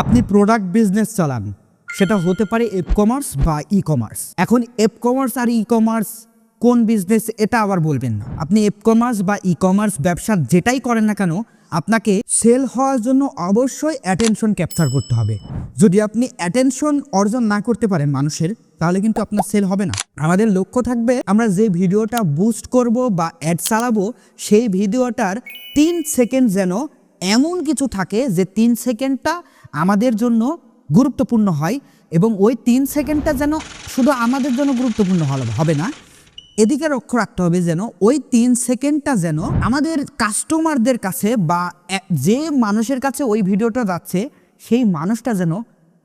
আপনি product business চালান, সেটা হতে পারে এপ কমার্স বা ই কমার্স এখন এপ কমার্স আর ই কমার্স কোন বিজনেস এটা আবার বলবেন না। আপনি এপ কমার্স বা ই কমার্স ব্যবসা যেটাই করেন না কেন, আপনাকে সেল হওয়ার জন্য অবশ্যই অ্যাটেনশন ক্যাপচার করতে হবে। যদি আপনি অ্যাটেনশন অর্জন না করতে পারেন মানুষের, তাহলে কিন্তু আপনার সেল হবে না। আমাদের লক্ষ্য থাকবে, আমরা যে ভিডিওটা বুস্ট করব বা অ্যাড চালাবো, সেই ভিডিওটার তিন সেকেন্ড যেন এমন কিছু থাকে যে তিন সেকেন্ডটা আমাদের জন্য গুরুত্বপূর্ণ হয় এবং ওই তিন সেকেন্ডটা যেন শুধু আমাদের জন্য গুরুত্বপূর্ণ হবে না, এদিকে লক্ষ্য রাখতে হবে যেন ওই তিন সেকেন্ডটা যেন আমাদের কাস্টমারদের কাছে বা যে মানুষের কাছে ওই ভিডিওটা যাচ্ছে, সেই মানুষটা যেন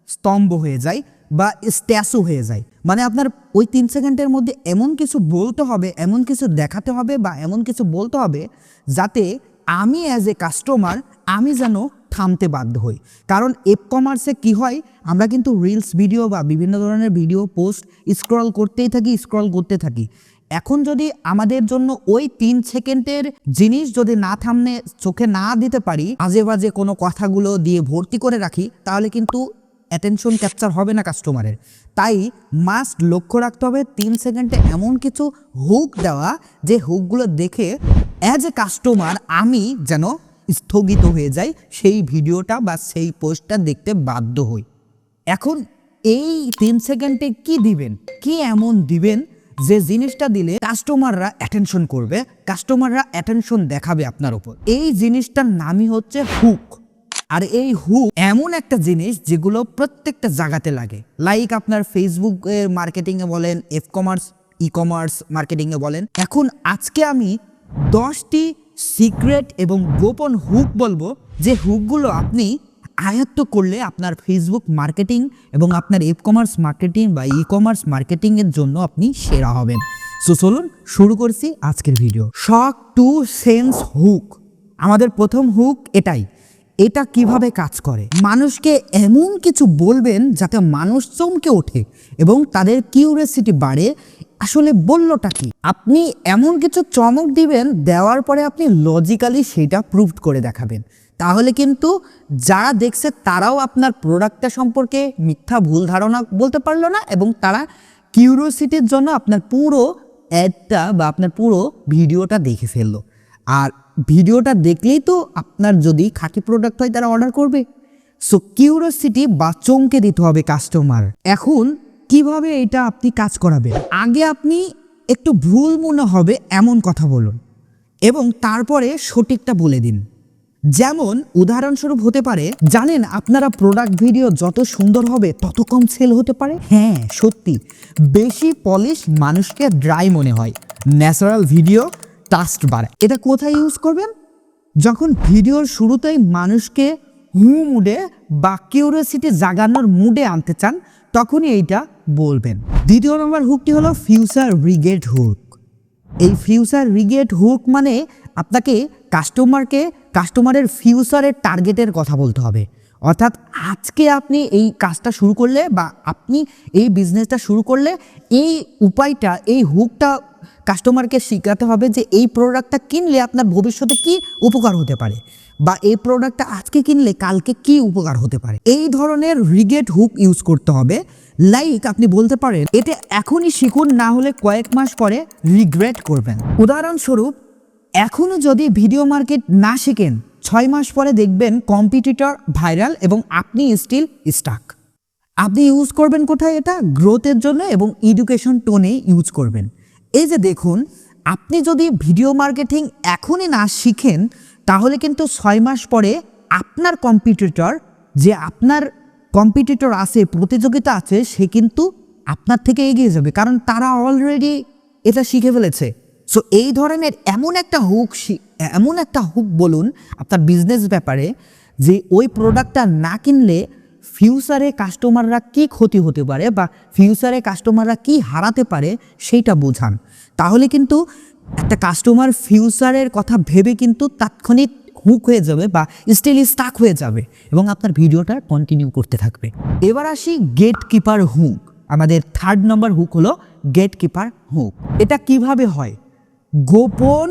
স্তম্ভ হয়ে যায় বা স্ট্যাচু হয়ে যায়। মানে আপনার ওই তিন সেকেন্ডের মধ্যে এমন কিছু বলতে হবে, এমন কিছু দেখাতে হবে বা এমন কিছু বলতে হবে যাতে আমি অ্যাজ এ কাস্টমার আমি যেন থামতে বাধ্য হই। কারণ এপ কমার্সে কি হয়, আমরা কিন্তু রিলস ভিডিও বা বিভিন্ন ধরনের ভিডিও পোস্ট স্ক্রল করতেই থাকি স্ক্রল করতে থাকি। এখন যদি আমাদের জন্য ওই তিন সেকেন্ডের জিনিস যদি না থামনে, চোখে না দিতে পারি, আজে বাজে কোনো কথাগুলো দিয়ে ভর্তি করে রাখি, তাহলে কিন্তু অ্যাটেনশন ক্যাপচার হবে না কাস্টমারের তাই মাস্ট লক্ষ্য রাখতে হবে তিন সেকেন্ডে এমন কিছু হুক দেওয়া, যে হুকগুলো দেখে অ্যাজ এ কাস্টমার আমি যেন স্থগিত হয়ে যায়, সেই ভিডিওটা বা সেই পোস্টটা দেখতে বাধ্য হই। এখন এই তিন সেকেন্ডে কি দিবেন? কি এমন দিবেন যে জিনিসটা দিলে কাস্টমাররা অ্যাটেনশন করবে, কাস্টমাররা অ্যাটেনশন দেখাবে আপনার উপর? এই জিনিসটার নামই হচ্ছে হুক আর এই হুক এমন একটা জিনিস যেগুলো প্রত্যেকটা জায়গাতে লাগে। লাইক আপনার ফেসবুকের মার্কেটিংয়ে বলেন এফ কমার্স ই কমার্স মার্কেটিংয়ে বলেন। এখন আজকে আমি দশটি সিক্রেট এবং গোপন হুক বলব, যে হুকগুলো আপনি আয়ত্ত করলে আপনার ফেসবুক মার্কেটিং এবং আপনার এফ কমার্স মার্কেটিং বা ই কমার্স মার্কেটিংয়ের জন্য আপনি সেরা হবেন। সো চলুন শুরু করছি আজকের video shock to sense hook. আমাদের প্রথম হুক এটাই, এটা কীভাবে কাজ করে? মানুষকে এমন কিছু বলবেন যাতে মানুষ চমকে ওঠে এবং তাদের কিউরিয়াসিটি বাড়ে আসলে বললোটা কি? আপনি এমন কিছু চমক দিবেন, দেওয়ার পরে আপনি লজিক্যালি সেটা প্রুভ করে দেখাবেন। তাহলে কিন্তু যারা দেখছে তারাও আপনার প্রোডাক্টটা সম্পর্কে মিথ্যা ভুল ধারণা বলতে পারল না এবং তারা কিউরিওসিটির জন্য আপনার পুরো অ্যাডটা বা আপনার পুরো ভিডিওটা দেখে ফেলল। আর ভিডিওটা দেখলেই তো আপনার যদি খাঁটি প্রোডাক্ট হয় তারা অর্ডার করবে। সো কিউরিওসিটি বা চমকে দিতে হবে কাস্টমার এখন কীভাবে এটা আপনি কাজ করাবেন? আগে আপনি একটু ভুল মনে হবে এমন কথা বলুন এবং তারপরে সঠিকটা বলে দিন। যেমন উদাহরণস্বরূপ হতে পারে, জানেন আপনারা প্রোডাক্ট ভিডিও যত সুন্দর হবে, তত কম সেল হতে পারে? হ্যাঁ সত্যি। বেশি পলিশ মানুষকে ড্রাই মনে হয়। ন্যাচারাল ভিডিও টাস্ট বাড়ায় এটা কোথায় ইউজ করবেন? যখন ভিডিওর শুরুতেই মানুষকে হু মুডে বা কিউরিয়াসিটি জাগানোর মুডে আনতে চান, তখনই এইটা বলবেন। দ্বিতীয় নম্বর হুকটি হলো ফিউচার রিগেট হুক এই ফিউচার রিগেট হুক মানে আপনাকে কাস্টমারকে কাস্টমারের ফিউচারের টার্গেটের কথা বলতে হবে। অর্থাৎ আজকে আপনি এই কাজটা শুরু করলে বা আপনি এই বিজনেসটা শুরু করলে এই উপায়টা, এই হুকটা কাস্টমারকে শেখাতে হবে যে এই প্রোডাক্টটা কিনলে আপনার ভবিষ্যতে কি উপকার হতে পারে বা এই প্রোডাক্টটা আজকে কিনলে কালকে কি উপকার হতে পারে। এই ধরনের রিগেট হুক ইউজ করতে হবে। লাইক আপনি বলতে পারেন, এটা এখনই শিখুন, না হলে কয়েক মাস পরে রিগ্রেট করবেন। উদাহরণস্বরূপ, এখনও যদি ভিডিও মার্কেট না শিখেন, ছয় মাস পরে দেখবেন কম্পিটিটর ভাইরাল এবং আপনি স্টিল স্টাক আপনি ইউজ করবেন কোথায় এটা? গ্রোথের জন্য এবং এডুকেশন টোনে ইউজ করবেন। এই যে দেখুন, আপনি যদি ভিডিও মার্কেটিং এখনই না শিখেন, তাহলে কিন্তু ছয় মাস পরে আপনার কম্পিটিটর যে আপনার কম্পিটিটর আছে, প্রতিযোগিতা আছে, সে কিন্তু আপনার থেকে এগিয়ে যাবে। কারণ তারা অলরেডি এটা শিখে ফেলেছে। সো এই ধরনের এমন একটা হুক এমন একটা হুক বলুন আপনার বিজনেস ব্যাপারে যে ওই প্রোডাক্টটা না কিনলে ফিউচারে কাস্টমাররা কি ক্ষতি হতে পারে বা ফিউচারে কাস্টমাররা কি হারাতে পারে সেইটা বোঝান। তাহলে কিন্তু একটা কাস্টমার ফিউচারের কথা ভেবে কিন্তু তাৎক্ষণিক হুক হয়ে যাবে বা স্টিল স্টাক হয়ে যাবে এবং আপনার ভিডিওটা কন্টিনিউ করতে থাকবে। এবার আসি গেট কিপার হুক আমাদের থার্ড নম্বর হুক হলো গেট কিপার হুক এটা কীভাবে হয়? গোপন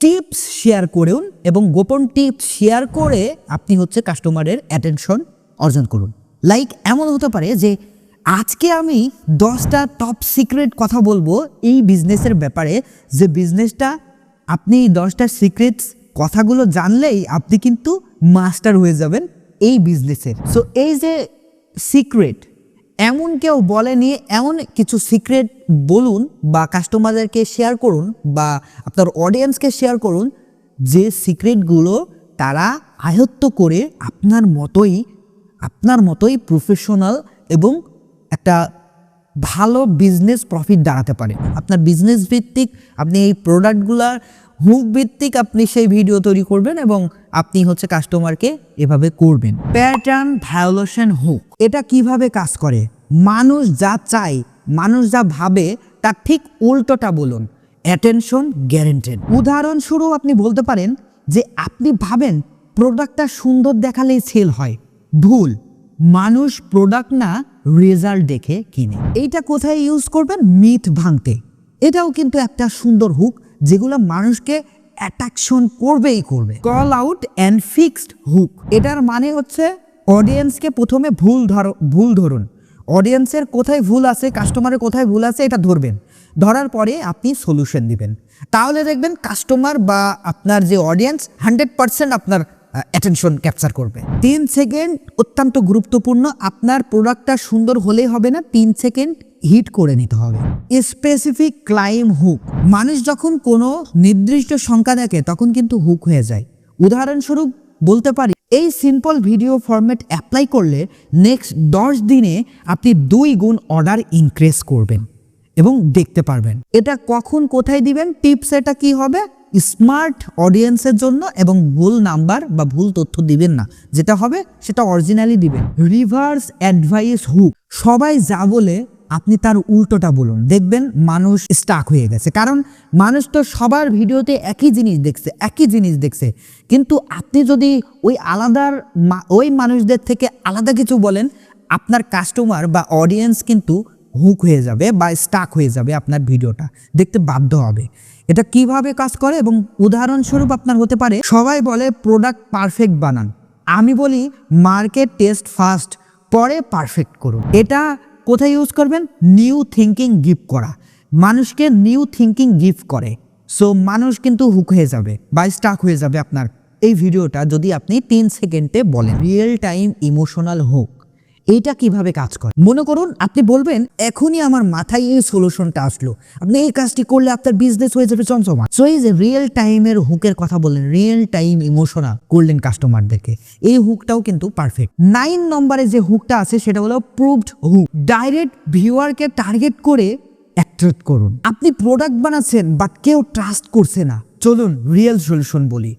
টিপস শেয়ার করুন এবং গোপন টিপস শেয়ার করে আপনি হচ্ছে কাস্টমারের অ্যাটেনশন অর্জন করুন। লাইক এমন হতে পারে যে আজকে আমি দশটা টপ সিক্রেট কথা বলব এই বিজনেসের ব্যাপারে। যে বিজনেসটা আপনি দশটা সিক্রেটস কথাগুলো জানলেই আপনি কিন্তু মাস্টার হয়ে যাবেন এই বিজনেসের সো এই যে সিক্রেট এমন কেউ বলেনি, এমন কিছু সিক্রেট বলুন বা কাস্টমারদেরকে শেয়ার করুন বা আপনার অডিয়েন্সকে শেয়ার করুন, যে সিক্রেটগুলো তারা আয়ত্ত করে আপনার মতোই আপনার মতোই প্রফেশনাল এবং একটা ভালো বিজনেস প্রফিট দাঁড়াতে পারে। আপনার বিজনেস ভিত্তিক আপনি এই প্রোডাক্টগুলার হুক ভিত্তিক আপনি সেই ভিডিও তৈরি করবেন এবং আপনি হচ্ছে কাস্টমারকে এভাবে করবেন। প্যাটার্ন ভায়োলেশন হুক, এটা কীভাবে কাজ করে? মানুষ যা চায়, মানুষ যা ভাবে, তার ঠিক উল্টোটা বলুন অ্যাটেনশন গ্যারেন্টেড উদাহরণস্বরূপ আপনি বলতে পারেন যে আপনি ভাবেন প্রোডাক্টটা সুন্দর দেখালেই সেল হয়। ভুল, মানুষ প্রোডাক্ট না রেজাল্ট দেখে কিনে। এইটা কোথায় ইউজ করবেন? মিথ ভাঙতে। এটাও কিন্তু একটা সুন্দর হুক যেগুলো মানুষকে অ্যাট্রাকশন করবেই করবে। Call out and fixed hook এটার মানে হচ্ছে অডিয়েন্সকে প্রথমে ভুল ধরো, ভুল ধরুন। অডিয়েন্সের কোথায় ভুল আছে কাস্টমারের কোথায় ভুল আছে, এটা ধরবেন। ধরার পরে আপনি সলিউশন দিবেন। তাহলে দেখবেন কাস্টমার বা আপনার যে অডিয়েন্স হান্ড্রেড পার্সেন্ট আপনার অ্যাটেনশন ক্যাপচার করবে। তিন সেকেন্ড অত্যন্ত গুরুত্বপূর্ণ, আপনার প্রোডাক্টটা সুন্দর হলেই হবে না, তিন সেকেন্ড হিট করে নিতে হবে। স্পেসিফিক ক্লাইম হুক মানুষ যখন কোনো নির্দিষ্ট সংখ্যা দেখে, তখন কিন্তু হুক হয়ে যায়। উদাহরণস্বরূপ বলতে পারি, এই সিম্পল ভিডিও ফরম্যাট অ্যাপ্লাই করলে নেক্সট দশ দিনে আপনি দুই গুণ অর্ডার ইনক্রিজ করবেন এবং দেখতে পারবেন। এটা কখন কোথায় দিবেন টিপস এটা কি হবে? স্মার্ট অডিয়েন্সের জন্য এবং ভুল নাম্বার বা ভুল তথ্য দিবেন না। যেটা হবে, সেটা অরিজিনালি দিবেন। রিভার্স অ্যাডভাইস হুক সবাই যা বলে আপনি তার উল্টোটা বলুন। দেখবেন মানুষ স্টাক হয়ে গেছে। কারণ মানুষ তো সবার ভিডিওতে একই জিনিস দেখছে, একই জিনিস দেখছে। কিন্তু আপনি যদি ওই আলাদার ওই মানুষদের থেকে আলাদা কিছু বলেন, আপনার কাস্টমার বা অডিয়েন্স কিন্তু হুক হয়ে যাবে বা স্টাক হয়ে যাবে আপনার ভিডিওটা। দেখতে বাধ্য হবে। এটা কীভাবে কাজ করে এবং উদাহরণস্বরূপ আপনার হতে পারে, সবাই বলে প্রোডাক্ট পারফেক্ট বানান। আমি বলি মার্কেট টেস্ট ফার্স্ট পরে পারফেক্ট করুন। এটা কোথায় ইউজ করবেন? নিউ থিঙ্কিং গিফট করা। মানুষকে নিউ থিঙ্কিং গিফট করে। সো মানুষ কিন্তু হুক হয়ে যাবে বা স্টাক হয়ে যাবে আপনার। এই ভিডিওটা যদি আপনি তিন সেকেন্ডে বলেন। রিয়েল টাইম ইমোশনাল হুক এইটা কীভাবে কাজ করে? মনে করুন, আপনি বলবেন, এখনই আমার মাথায় এই সলিউশনটা আসলো। আপনি এই কাজটি করলে আপনার বিজনেস হয়ে যাবে চঞ্চমা সো এই যে রিয়েল টাইমের হুকের কথা বললেন রিয়েল টাইম ইমোশনাল করলেন কাস্টমারদেরকে এই হুকটাও কিন্তু পারফেক্ট নাইন নম্বরে যে হুকটা আছে, সেটা হলো প্রুভড হুক। ডাইরেক্ট ভিউয়ারকে টার্গেট করে অ্যাট্রাক্ট করুন। আপনি প্রোডাক্ট বানাচ্ছেন বাট কেউ ট্রাস্ট করছে না। চলুন রিয়েল সলিউশন বলি।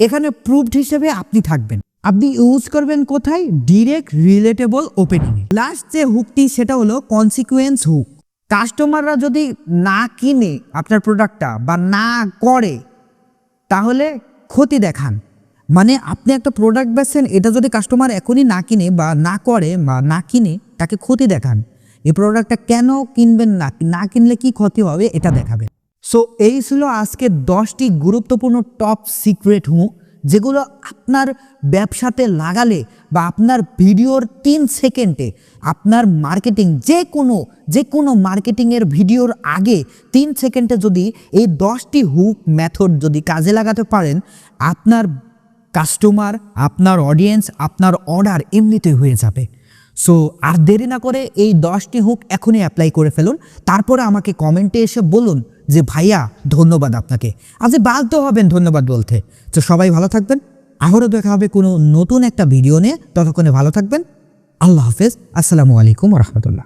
এখানে প্রুভড হিসেবে আপনি থাকবেন। আপনি ইউজ করবেন কোথায়? ডিরেক্ট রিলেটেবল ওপেনিং লাস্ট যে হুকটি সেটা হলো কনসিকুয়েন্স হুক কাস্টমাররা যদি না কিনে আপনার প্রোডাক্টটা বা না করে, তাহলে ক্ষতি দেখান। মানে আপনি একটা প্রোডাক্ট বেচছেন, এটা যদি কাস্টমার এখনই না কিনে বা না করে বা না কিনে, তাকে ক্ষতি দেখান। এই প্রোডাক্টটা কেন কিনবেন না? না কিনলে কি ক্ষতি হবে? এটা দেখাবেন। সো এই ছিল আজকে দশটি গুরুত্বপূর্ণ টপ সিক্রেট হুক যেগুলো আপনার ব্যবসাতে লাগালে বা আপনার ভিডিওর তিন সেকেন্ডে আপনার মার্কেটিং যে কোনো যে কোনো মার্কেটিংয়ের ভিডিওর আগে তিন সেকেন্ডে যদি এই দশটি হুক মেথড যদি কাজে লাগাতে পারেন, আপনার কাস্টমার আপনার অডিয়েন্স আপনার অর্ডার এমনিতে হয়ে যাবে। সো আর দেরি না করে এই দশটি হুক এখনই অ্যাপ্লাই করে ফেলুন। তারপরে আমাকে কমেন্টে এসে বলুন যে ভাইয়া, ধন্যবাদ আপনাকে। আজ বাধ্য হবেন ধন্যবাদ বলতে। তো সবাই ভালো থাকবেন। আবারও দেখা হবে কোনো নতুন একটা ভিডিও নিয়ে। ততক্ষণে ভালো থাকবেন। আল্লাহ হাফেজ। আসসালামু আলাইকুম রহমতুল্লাহ।